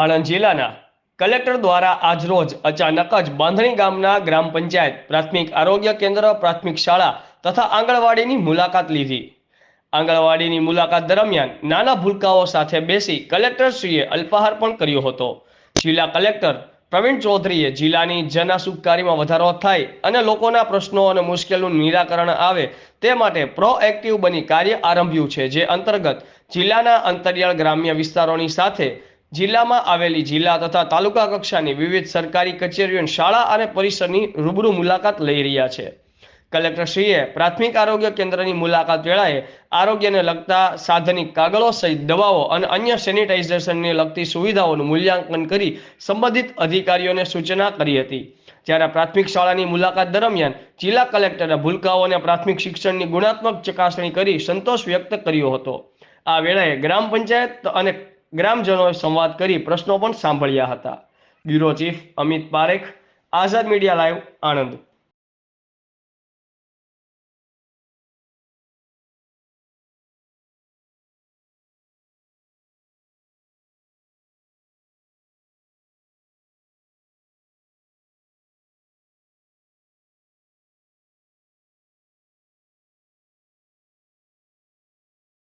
આણંદ જિલ્લાના કલેક્ટર દ્વારા આજરોજ અચાનક જ બાંધણી ગામના ગ્રામ પંચાયત, પ્રાથમિક આરોગ્ય કેન્દ્ર, પ્રાથમિક શાળા તથા આંગણવાડીની મુલાકાત લીધી. આંગણવાડીની મુલાકાત દરમિયાન નાના ભૂલકાઓ સાથે બેસી કલેક્ટરશ્રીએ અલ્પાહાર પણ કર્યો હતો. જિલ્લા કલેક્ટર પ્રવીણ ચૌધરીએ જિલ્લાની જનસુખકારીમાં વધારો થાય અને લોકોના પ્રશ્નો અને મુશ્કેલીનું નિરાકરણ આવે તે માટે પ્રોએક્ટિવ બની કાર્ય આરંભ્યું છે, જે અંતર્ગત જિલ્લાના અંતરિયાળ ગ્રામ્ય વિસ્તારોની સાથે જિલ્લામાં આવેલી જિલ્લા તથા તાલુકા કક્ષાની વિવિધ સરકારી કચેરીઓ શાળા અને પરિસરની રૂબરૂ મુલાકાત લઈ રહ્યા છે. કલેક્ટરશ્રીએ પ્રાથમિક આરોગ્ય કેન્દ્રની મુલાકાત વેળાએ આરોગ્યને લગતા સાધનિક કાગળો સહિત દવાઓ અને અન્ય સેનિટાઇઝેશનને લગતી સુવિધાઓનું મૂલ્યાંકન કરી સંબંધિત અધિકારીઓને સૂચના કરી હતી. જ્યારે પ્રાથમિક શાળાની મુલાકાત દરમિયાન જિલ્લા કલેક્ટરે ભૂલકાઓ અને પ્રાથમિક શિક્ષણની ગુણાત્મક ચકાસણી કરી સંતોષ વ્યક્ત કર્યો હતો. આ વેળાએ ગ્રામ પંચાયત અને ગ્રામજનોએ સંવાદ કરી પ્રશ્નો પણ સાંભળ્યા હતા. Bureau chief Amit Parekh, Azad media live, Anand.